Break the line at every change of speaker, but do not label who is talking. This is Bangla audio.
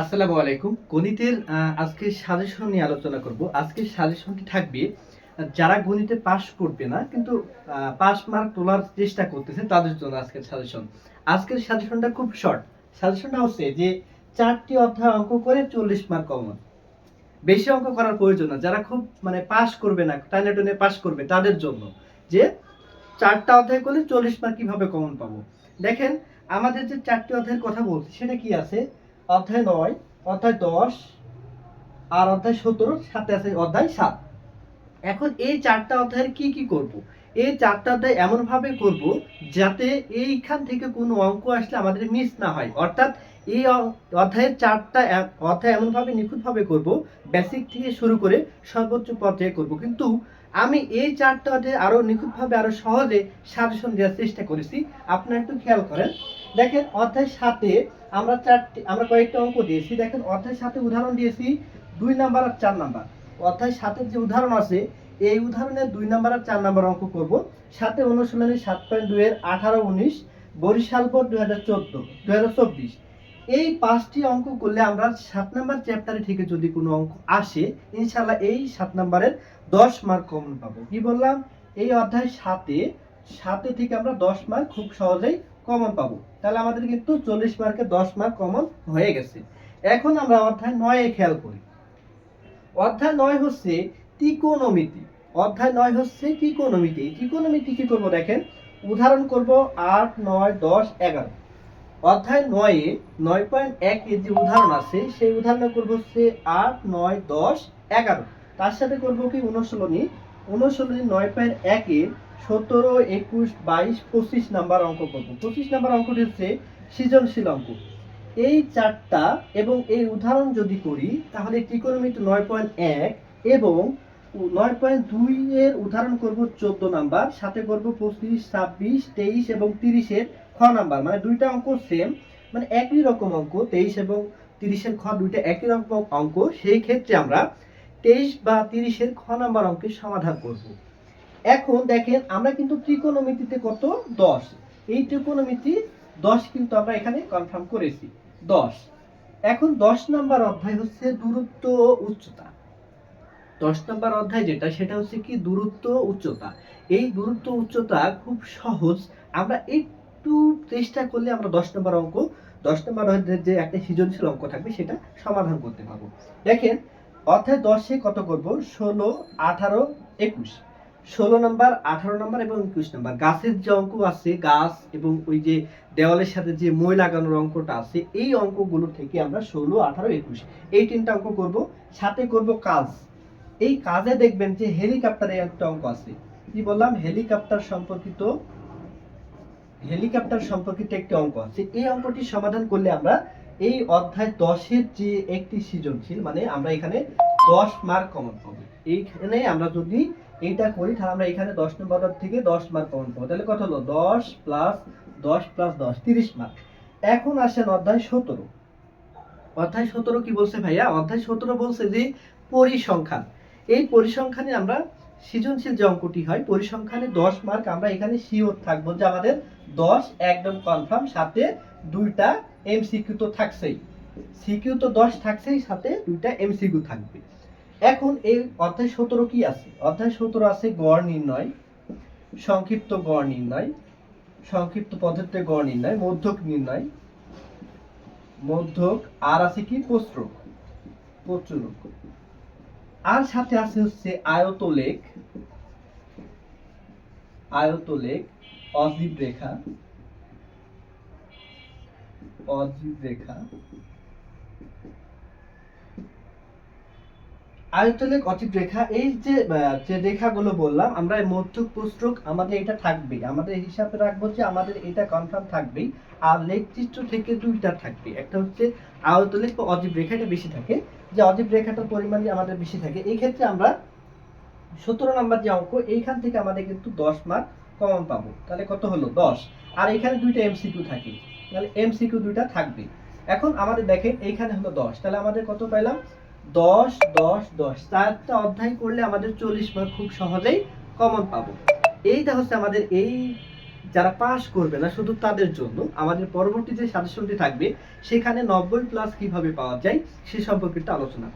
আসসালামু আলাইকুম। গণিতের আজকে সাজেশন নিয়ে আলোচনা করব। আজকে সাজেশনটি থাকবে, যারা গণিতে পাস করবে না, কিন্তু পাস মার্ক তোলার চেষ্টা করতেছে, তাদের জন্য আজকের সাজেশন আজকের সাজেশনটা খুব শর্ট সাজেশনটা হচ্ছে যে, চারটি অধ্যায় অঙ্ক করে চল্লিশ মার্ক কমন বেশি অঙ্ক করার প্রয়োজন না। যারা খুব মানে পাস করবে না টানে টনে পাস করবে, তাদের জন্য। যে, চারটা অধ্যায় করলে চল্লিশ মার্ক কীভাবে কমন পাবো? দেখেন, আমাদের যে চারটি অধ্যায়ের কথা বলছি, সেটা কি আছে? অধ্যায় নয়, অধ্যায় দশ আর অধ্যায় সতেরো, সাথে আছে অধ্যায় সাত। এখন এই চারটা অধ্যায়ের কি কি করব। এই চারটা অধ্যায় এমন ভাবে করব যাতে এইখান থেকে কোনো অঙ্ক আসলে আমাদের মিস না হয়। অর্থাৎ এই অধ্যায়ের চারটা অধ্যায় এমন ভাবে নিখুঁত ভাবে করব বেসিক থেকে শুরু করে সর্বোচ্চ পর্যায়ে করব। কিন্তু আমি এই চারটা অধ্যায় আরও নিখুঁত ভাবে আরও সহজে সাজেশন দেওয়ার চেষ্টা করেছি। আপনারা একটু খেয়াল করেন। দেখেন অধ্যায় সাথে আমরা চারটি, আমরা কয়েকটা অঙ্ক দিয়েছি। দেখেন, অধ্যায় সাথে উদাহরণ দিয়েছি, দুই নাম্বার আর চার নাম্বার। অধ্যায় সাতের যে উদাহরণ আছে, এই উদাহরণের দুই নাম্বার আর চার নাম্বার অঙ্ক করব। সাথে অনুশীলনী সাত পয়েন্ট দুই এর আঠারো উনিশ, বরিশাল বোর্ড দুই হাজার চোদ্দ, দুই হাজার চব্বিশ। এই পাঁচটি অঙ্ক করলে আমরা সাত নাম্বার চ্যাপ্টারে থেকে যদি কোনো অঙ্ক আসে ইনশাল্লাহ এই সাত নাম্বারের দশ মার্ক কমন পাবো। কি বললাম? এই অধ্যায় সাতে সাতে থেকে আমরা দশ মার্ক খুব সহজেই কমন পাবো। তাহলে আমাদের কিন্তু চল্লিশ মার্কে দশ মার্ক কমন হয়ে গেছে। এখন আমরা অধ্যায় নয়ে খেয়াল করি। অধ্যায় নয় হচ্ছে ত্রিকোণমিতি। অধ্যায় নয় হচ্ছে ত্রিকোণমিতি। ত্রিকোণমিতি কি করব দেখেন? উদাহরণ করব আট, নয়, দশ, এগারো। অধ্যায় নয়ে নয় পয়েন্ট এক এর যে উদাহরণ আছে, সেই উদাহরণে করব হচ্ছে আট, নয়, দশ, এগারো। তার সাথে করব কি অনুশীলনী অনুশীলনী নয় পয়েন্ট একের সতেরো, একুশ, বাইশ, পঁচিশ নাম্বার অঙ্ক করব। পঁচিশ নাম্বার অঙ্কটি হচ্ছে সৃজনশীল অঙ্ক। এই চারটা এবং এই উদাহরণ যদি করি, তাহলে ত্রিকোণমিতি নয় পয়েন্ট এক এবং নয় পয়েন্ট দুই এর উদাহরণ করব চোদ্দ নাম্বার, সাথে করব পঁচিশ, ছাব্বিশ, তেইশ এবং তিরিশের খ নাম্বার। মানে দুইটা অঙ্ক সেম মানে একই রকম অঙ্ক, তেইশ এবং তিরিশের খ দুইটা একই রকম অঙ্ক। সেই ক্ষেত্রে আমরা তেইশ বা তিরিশের খ নাম্বার অঙ্কের সমাধান করব। এখন দেখেন আমরা কিন্তু ত্রিকোণমিতিতে কত? দশ। এই ত্রিকোণমিতি দশ কিন্তু আমরা এখানে কনফার্ম করেছি। দশ। এখন দশ নাম্বার অধ্যায় হচ্ছে দূরত্ব ও উচ্চতা। দশ নাম্বার অধ্যায় যেটা, সেটা হচ্ছে কি? দূরত্ব উচ্চতা। এই দূরত্ব উচ্চতা খুব সহজ। আমরা একটু চেষ্টা করলে আমরা দশ নম্বর অঙ্ক, দশ নম্বর অধ্যায়ের যে একটা সৃজনশীল অঙ্ক থাকবে, সেটা সমাধান করতে পারব। দেখেন, অধ্যায় দশে কত করব? ষোলো, আঠারো, একুশ। ষোলো নম্বর, আঠারো নম্বর এবং একুশ নম্বর। গাছের যে অঙ্ক আছে, গাছ এবং ওই যে দেওয়ালের সাথে যে মই লাগানোর অঙ্কটা আছে, এই অঙ্কগুলো থেকে আমরা ষোলো, আঠারো, একুশ, এই তিনটা অঙ্ক করব। সাথে করব কাজ। এই কাজে দেখবেন যে হেলিকপ্টারে একটা অঙ্ক আছে। কি বললাম? হেলিকপ্টার সম্পর্কিত হেলিকপ্টার সম্পর্কিত একটি অঙ্ক আছে। এই অঙ্কটি সমাধান করলে আমরা এই অধ্যায় দশের যে একটি সৃজনশীল মানে আমরা এখানে দশ মার্ক কমন পাবো। এইখানে আমরা যদি এইটা করি, তাহলে আমরা এখানে দশ নম্বর থেকে দশ মার্ক কমন পাবো। তাহলে কত হলো? দশ প্লাস দশ প্লাস দশ, তিরিশ মার্ক এখন আসেন অধ্যায় সতেরো। অধ্যায় সতেরো কি বলছে ভাইয়া? অধ্যায় সতেরো বলছে যে পরিসংখ্যান। এই পরিসংখ্যানে আমরা সৃজনশীল যে অঙ্কটি হয়, পরিসংখ্যানে দশ মার্ক আমরা এখানে শিওর থাকব যে আমাদের দশ একদম কনফার্ম সাথে দুইটা এমসিকিউ তো থাকছেই। সিকিউ তো দশ থাকছেই, সাথে দুইটা এমসিকিউ থাকবে। এখন এই অধ্যায় সতেরো কি আছে? অধ্যায় সতেরো আছে গড় নির্ণয়, সংক্ষিপ্ত গড় নির্ণয়, সংক্ষিপ্ত পদ্ধতিতে গড় নির্ণয়, মধ্যক নির্ণয়। মধ্যক আর আছে কি? প্রচুরক আর সাথে আছে হচ্ছে আয়তলেখ। আয়তলেখ, অজীব রেখা। অজীব রেখা। আয়তলেখ অজীব রেখা, এই যে যে রেখাগুলো বললাম, আমরা মধ্যক প্রস্রক আমাদের এটা থাকবে আমাদের হিসাবে রাখব যে আমাদের এটা কনফার্ম থাকবেই, আর লেখ চিত্র থেকে দুইটা থাকবে। একটা হচ্ছে আয়তলেখ বা অজীব রেখা, এটা বেশি থাকে। যে অজীব রেখাটার পরিমাণ আমাদের বেশি থাকে। এই ক্ষেত্রে আমরা সতেরো নাম্বার যে অঙ্ক, এইখান থেকে আমাদের কিন্তু দশ মার্ক কমন পাবো। তাহলে কত হলো? দশ। আর এখানে দুইটা এমসিকিউ থাকে। তাহলে এমসিকিউ দুইটা থাকবে। এখন আমাদের দেখেন, এইখানে হলো দশ। তাহলে আমাদের কত পাইলাম? দশ দশ দশ। চারটা অধ্যায় করলে আমাদের চল্লিশ মার্ক খুব সহজেই কমন পাবো। এইটা হচ্ছে আমাদের এই যারা পাস করবে না, শুধু তাদের জন্য, আমাদের পরবর্তী যে সাজেশনটি থাকবে, সেখানে নব্বই প্লাস কীভাবে পাওয়া যায়, সে সম্পর্কে একটু আলোচনা